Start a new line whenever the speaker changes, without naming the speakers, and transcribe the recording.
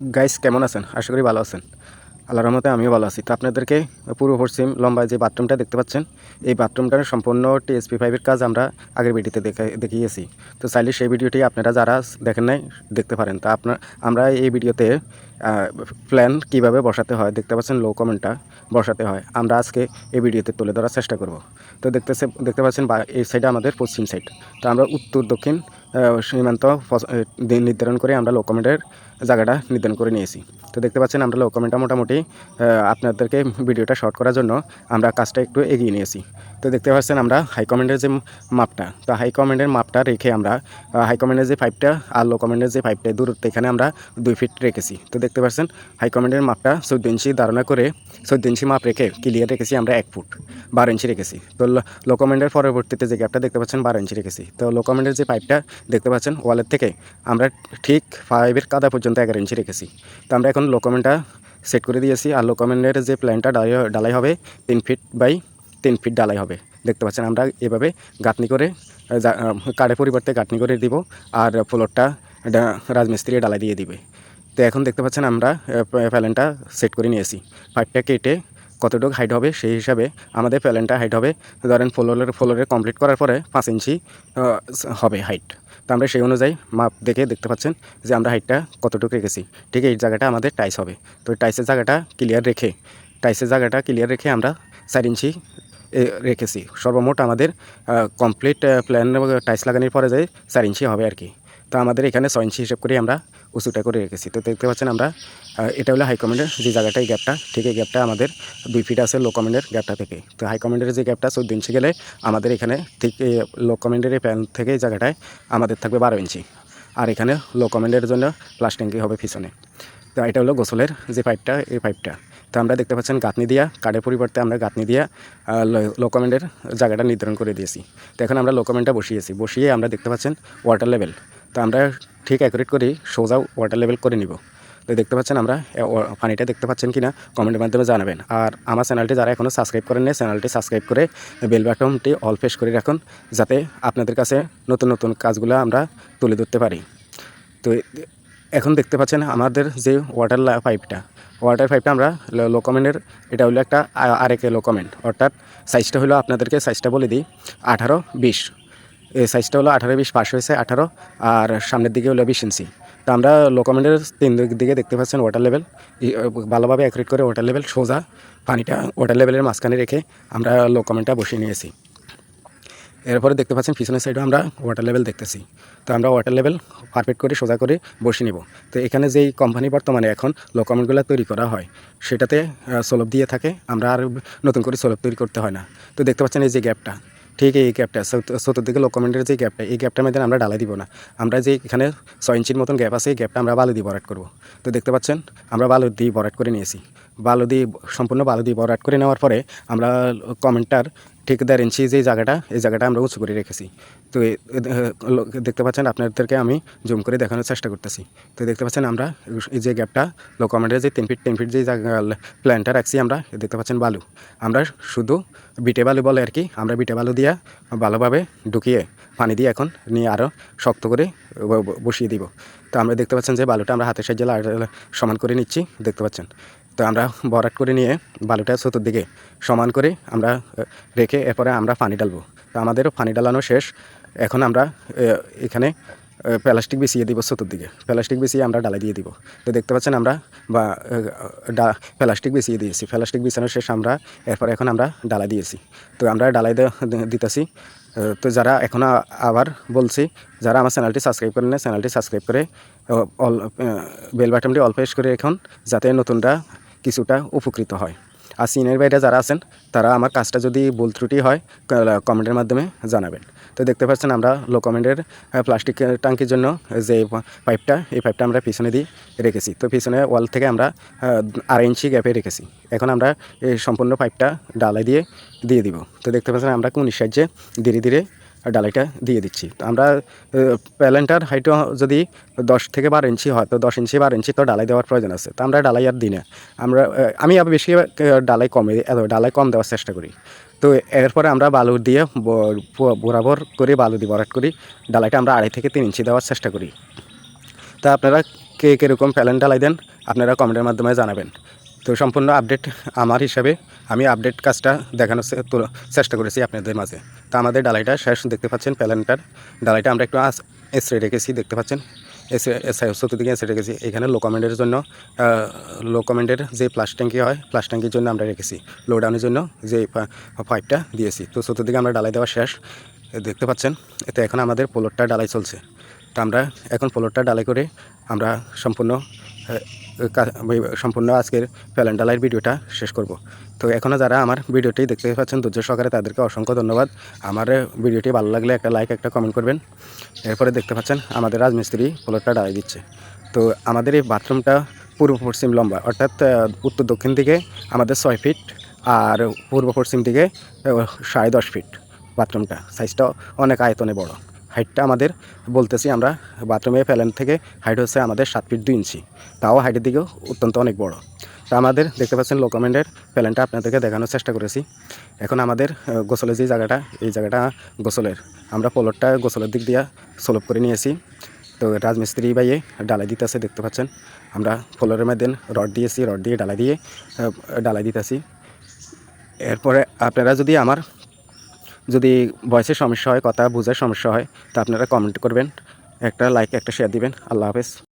Guys কেমন আছেন? আশা করি ভালো আছেন। আল্লাহর রহমতে আমিও ভালো আছি। তো আপনাদেরকে পূর্ব পশ্চিম লম্বা যে বাথরুমটা দেখতে পাচ্ছেন, এই বাথরুমটার সম্পূর্ণ টিএসপি ফাইভের কাজ আমরা আগের ভিডিওতে দেখে, দেখিয়েছি। তো চাইলে সেই ভিডিওটি আপনারা যারা দেখেন নাই, দেখতে পারেন। তা আপনার, আমরা এই ভিডিওতে প্ল্যান কীভাবে বসাতে হয়, দেখতে পাচ্ছেন লো কমেন্টটা বসাতে হয়। আমরা আজকে এই ভিডিওতে তুলে ধরার চেষ্টা করব। তো দেখতেছে, দেখতে পাচ্ছেন এই সাইডে আমাদের পশ্চিম সাইড তো আমরা উত্তর, দক্ষিণ সীমান্ত নির্ধারণ করে আমরা লো কমেন্টের জায়গাটা নির্ধারণ করে নিয়েছি। তো দেখতে পাচ্ছেন আমরা লোকমেন্টটা মোটামুটি আপনাদেরকে ভিডিওটা শর্ট করার জন্য আমরা কাজটা একটু এগিয়ে নিয়েছি। তো দেখতে পাচ্ছেন আমরা হাই কমেন্টের যে মাপটা, তো হাই কমেন্টের মাপটা রেখে আমরা হাই কমেন্টের যে পাইপটা আর লো কমেন্টের যে পাইপটা দূরত্ব এখানে আমরা দুই ফিট রেখেছি। তো দেখতে পাচ্ছেন হাই কমেন্টের মাপটা চোদ্দ ইঞ্চি ধারণা করে চোদ্দ ইঞ্চি মাপ রেখে ক্লিয়ার রেখেছি আমরা এক ফুট বারো ইঞ্চি রেখেছি। তো লো কমেন্টের পরবর্তীতে যে গ্যাপটা দেখতে পাচ্ছেন বারো ইঞ্চি রেখেছি। তো লো কমেন্টের যে পাইপটা দেখতে পাচ্ছেন ওয়ালের থেকে আমরা ঠিক ফাইভের কাদা পর্যন্ত এগারো ইঞ্চি রেখেছি। তো আমরা এখন লো কমেন্টটা সেট করে দিয়েছি আর লো কমেন্টের যে প্ল্যানটা ডালাই হবে, তিন ফিট বাই তিন ফিট ডালাই হবে। দেখতে পাচ্ছেন আমরা এভাবে গাঁথনি করে কাঠের পরিবর্তে গাঁথনি করে দিব আর ফ্লোরটা রাজমিস্ত্রি ডালাই দিয়ে দিবে। তো এখন দেখতে পাচ্ছেন আমরা প্যালেনটা সেট করে নিয়েছি। পাইপটা কেটে কতটুকু হাইট হবে সেই হিসাবে আমাদের প্যালেনটা হাইট হবে। ধরেন ফ্লোরের ফ্লোরে কমপ্লিট করার পরে পাঁচ ইঞ্চি হবে হাইট তো আমরা সেই অনুযায়ী মাপ দেখে দেখতে পাচ্ছেন যে আমরা হাইটটা কতটুকু রেখেছি। ঠিক এই জায়গাটা আমাদের টাইস হবে। তো টাইসের জায়গাটা ক্লিয়ার রেখে টাইসের জায়গাটা ক্লিয়ার রেখে আমরা চার ইঞ্চি রেখেছি। সর্বমোট আমাদের কমপ্লিট প্ল্যান টাইস লাগানোর পরে যে চার ইঞ্চি হবে আর কি। তো আমাদের এখানে ছয় ইঞ্চি হিসেব করে আমরা উঁচুটা করে রেখেছি। তো দেখতে পাচ্ছেন আমরা এটা হলো হাই কমেন্ডের যে জায়গাটা এই গ্যাপটা ঠিক এই গ্যাপটা আমাদের দুই ফিট আছে লো কমেন্ডের গ্যাপটা থেকে। তো হাই কমেন্ডের যে গ্যাপটা চোদ্দ ইঞ্চি গেলে আমাদের এখানে ঠিক এই লো কমেন্ডের এই প্যান থেকে এই জায়গাটায় আমাদের থাকবে বারো ইঞ্চি আর এখানে লো কমেন্ডের জন্য প্লাস ট্যাঙ্কি হবে পিছনে। তো এটা হলো গোসলের যে পাইপটা এই পাইপটা তো আমরা দেখতে পাচ্ছেন গাঁথনি দিয়া, কাঠের পরিবর্তে আমরা গাঁথনি দিয়া লোকমেন্টের জায়গাটা নির্ধারণ করে দিয়েছি। তো এখন আমরা লোকমেন্টটা বসিয়েছি। বসিয়ে আমরা দেখতে পাচ্ছেন ওয়াটার লেভেল তো আমরা ঠিক অ্যাকুরেট করি, সোজা ওয়াটার লেভেল করে নিব। তো দেখতে পাচ্ছেন আমরা পানিটা দেখতে পাচ্ছেন কি না কমেন্টের মাধ্যমে জানাবেন। আর আমার চ্যানেলটি যারা এখনও সাবস্ক্রাইব করেন না চ্যানেলটি সাবস্ক্রাইব করে বেল বাটনটি অল প্রেস করে রাখুন, যাতে আপনাদের কাছে নতুন নতুন কাজগুলো আমরা তুলে ধরতে পারি। তো এখন দেখতে পাচ্ছেন আমাদের যে ওয়াটার পাইপটা ওয়াটার পাইপটা আমরা লোকমেন্টের এটা হলো একটা, আ- লো কমেন্ট অর্থাৎ সাইজটা হলো আপনাদেরকে সাইজটা বলে দিই, আঠারো, বিশ। এই সাইজটা হলো আঠারো বিশ, পাশ হয়েছে আঠারো, আর সামনের দিকে হলো বিশ ইঞ্চি তো আমরা লোকমেন্টের তিন দিক দেখতে পাচ্ছেন ওয়াটার লেভেল ভালোভাবে অ্যাকুরেট করে ওয়াটার লেভেল সোজা পানিটা ওয়াটার লেভেলের মাঝখানে রেখে আমরা লোকমেন্টটা বসিয়ে নিয়েছি। এরপরে দেখতে পাচ্ছেন পিছনের সাইডেও আমরা ওয়াটার লেভেল দেখতেছি। তো আমরা ওয়াটার লেভেল পারফেক্ট করে, সোজা করে বসে নিব। তো এখানে যেই কোম্পানি বর্তমানে এখন লোকমেন্টগুলো তৈরি করা হয়, সেটাতে সলভ দিয়ে থাকে। আমরা আর নতুন করে সলভ তৈরি করতে হয় না। তো দেখতে পাচ্ছেন এই যে গ্যাপটা ঠিক এই গ্যাপটা লোক কমেন্টের যে গ্যাপটা এই গ্যাপটার মধ্যে আমরা ডালাই দিব না। আমরা যে এখানে ছয় ইঞ্চির মতন গ্যাপ আছে, এই গ্যাপটা আমরা বালু দিয়ে বরাট করব। তো দেখতে পাচ্ছেন, আমরা বালু দিয়ে বরাট করে নিয়েছি। বালু দিয়ে, সম্পূর্ণ বালু দিয়ে বরাট করে নেওয়ার পরে আমরা কমেন্টার ঠিক দেড় ইঞ্চি যে জায়গাটা, এই জায়গাটা আমরা উঁচু করে রেখেছি। তো দেখতে পাচ্ছেন আপনাদেরকে আমি জুম করে দেখানোর চেষ্টা করতেছি। তো দেখতে পাচ্ছেন আমরা এই যে গ্যাপটা লো কমেন্টের যে তিন ফিট তিন ফিট যে প্ল্যানটা রাখছি আমরা দেখতে পাচ্ছেন বালু। আমরা শুধু বিটে বালু বলে আর কি, আমরা বিটে বালু দিয়ে ভালোভাবে ঢুকিয়ে পানি দিয়ে এখন নিয়ে আরও শক্ত করে বসিয়ে দিব। তো আমরা দেখতে পাচ্ছেন যে বালুটা আমরা হাতের সাহায্যে সমান করে নিচ্ছি, দেখতে পাচ্ছেন। তো আমরা ভরাট করে নিয়ে বালুটা চতুর্দিকে সমান করে আমরা রেখে এরপরে আমরা পানি ডালবো তো আমাদেরও পানি ডালানো শেষ। এখন আমরা এখানে প্লাস্টিক বিছিয়ে দিব চতুর্দিকে প্লাস্টিক বিছিয়ে আমরা ডালাই দিয়ে দিব। তো দেখতে পাচ্ছেন আমরা, বা ডা, প্লাস্টিক বিছিয়ে দিয়েছি। প্লাস্টিক বিছানো শেষ আমরা, এরপরে এখন আমরা ডালাই দিয়েছি। তো আমরা ডালাই দিতেছি। তো যারা এখন আবার বলছি, যারা আমার চ্যানেলটি সাবস্ক্রাইব করেন চ্যানেলটি সাবস্ক্রাইব করে অল বেল বাটনটি অল প্রেস করে এখন যাতে নতুনরা কিছুটা উপকৃত হয়। আর সিনের বাইরে যারা আছেন, তারা আমার কাজটা যদি ভুল ত্রুটি হয় কমেন্টের মাধ্যমে জানাবেন। তো দেখতে পাচ্ছেন আমরা লো কমেন্টের প্লাস্টিক ট্যাঙ্কির জন্য যে পাইপটা, এই পাইপটা আমরা পিছনে দিয়ে রেখেছি। তো পিছনে ওয়াল থেকে আমরা আড়াই ইঞ্চি গ্যাপে রেখেছি। এখন আমরা এই সম্পূর্ণ পাইপটা ডালাই দিয়ে দিয়ে দিব। তো দেখতে পাচ্ছেন আমরা কোন সাহায্যে ধীরে ধীরে ডালাইটা দিয়ে দিচ্ছি। তো আমরা প্যালেন্টার হাইট যদি দশ থেকে বারো ইঞ্চি হয়, তো দশ ইঞ্চি বারো ইঞ্চি তো ডালাই দেওয়ার প্রয়োজন আছে। তো আমরা ডালাই আর দিই না। আমরা আমি আবার বেশি ডালাই কমে ডালাই কম দেওয়ার চেষ্টা করি। তো এরপরে আমরা বালু দিয়ে বরাবর করে বালু দিয়ে ভরাট করি। ডালাইটা আমরা আড়াই থেকে তিন ইঞ্চি দেওয়ার চেষ্টা করি। তা আপনারা কে কীরকম প্যালেন ডালাই দেন, আপনারা কমেন্টের মাধ্যমে জানাবেন। তো সম্পূর্ণ আপডেট আমার হিসাবে আমি আপডেট কাজটা দেখানোর চেষ্টা করেছি আপনাদের মাঝে। তো আমাদের ডালাইটা শেষ দেখতে পাচ্ছেন প্যালেনটার ডালাইটা, আমরা একটু এসরে রেখেছি, দেখতে পাচ্ছেন? এসে চতুর্দিকে এসে রেখেছি। এখানে লো কমেন্টের জন্য লো কমেন্টের যে প্লাস ট্যাঙ্কি হয় প্লাস ট্যাঙ্কির জন্য আমরা রেখেছি। লো ডাউনের জন্য যে পাইপটা দিয়েছি। তো চতুর্দিকে আমরা ডালাই দেওয়া শেষ। দেখতে পাচ্ছেন? এতে এখন আমাদের পোলরটা ডালাই চলছে। তো আমরা এখন পোলরটা ডালাই করে আমরা সম্পূর্ণ সম্পূর্ণ আজকের প্যালেন ডালাইয়ের ভিডিওটা শেষ করব। তো এখনও যারা আমার ভিডিওটি দেখতে পাচ্ছেন, ধৈর্য সহকারে তাদেরকে অসংখ্য ধন্যবাদ। আমার ভিডিওটি ভালো লাগলে একটা লাইক একটা কমেন্ট করবেন। এরপরে দেখতে পাচ্ছেন, আমাদের রাজমিস্ত্রি পোলরটা ডালাই দিচ্ছে। তো আমাদের এই বাথরুমটা পূর্ব পশ্চিম লম্বা, অর্থাৎ উত্তর দক্ষিণ দিকে আমাদের ছয় ফিট আর পূর্ব পশ্চিম দিকে সাড়ে দশ ফিট বাথরুমটা। সাইজটা অনেক আয়তনে বড়। হাইটটা আমাদের বলতেছি আমরা বাথরুমে প্যালেন থেকে হাইট হচ্ছে আমাদের সাত ফিট দুই ইঞ্চি। তাও হাইটের দিকেও অত্যন্ত অনেক বড়। তা আমাদের দেখতে পাচ্ছেন লো কমেন্টের প্যালেনটা আপনাদেরকে দেখানোর চেষ্টা করেছি। এখন আমাদের গোসলের যে জায়গাটা, এই জায়গাটা গোসলের। আমরা পোলরটা গোসলের দিক দিয়ে সলভ করে নিয়েছি। তো রাজমিস্ত্রি বাইয়ে ডালাই দিতেছে, দেখতে পাচ্ছেন। আমরা ফ্লোরের মধ্যে রড দিয়েছি, রড দিয়ে ডালাই দিয়ে ডালাই দিতেছি। এরপরে আপনারা যদি আমার যদি ভয়েসের সমস্যা হয়, কথা বোঝার সমস্যা হয়, তা আপনারা কমেন্ট করবেন। একটা লাইক একটা শেয়ার দিবেন। আল্লাহ হাফেজ।